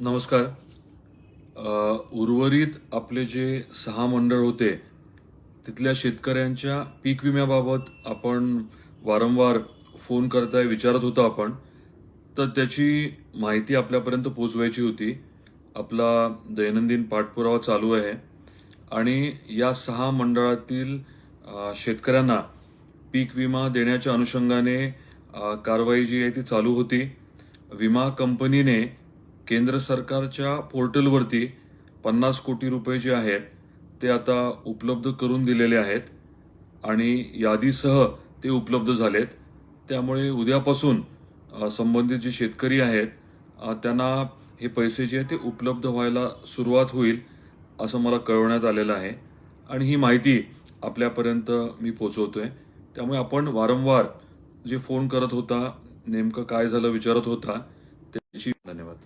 नमस्कार. उर्वरित आपले जे सहा मंडळ होते तिथल्या शेतकऱ्यांच्या पीक विम्याबाबत आपण वारंवार फोन करताय विचारत होतो आपण. तर त्याची माहिती आपल्यापर्यंत पोचवायची होती. आपला दैनंदिन पाठपुरावा चालू आहे. आणि या सहा मंडळातील शेतकऱ्यांना पीक विमा देण्याच्या अनुषंगाने कारवाई जी आहे ती चालू होती. विमा कंपनीने केंद्र सरकारच्या पोर्टलवरती पन्नास कोटी रुपये जे आहेत ते आता उपलब्ध करून दिलेले आहेत आणि यादीसह ते उपलब्ध झालेत. त्यामुळे उद्यापासून संबंधित जे शेतकरी आहेत त्यांना हे पैसे जे आहेत ते उपलब्ध व्हायला सुरुवात होईल असं मला कळवण्यात आलेलं आहे. आणि ही माहिती आपल्यापर्यंत मी पोचवतो आहे त्यामुळे आपण वारंवार जे फोन करत होता नेमकं काय झालं विचारत होता त्याची धन्यवाद.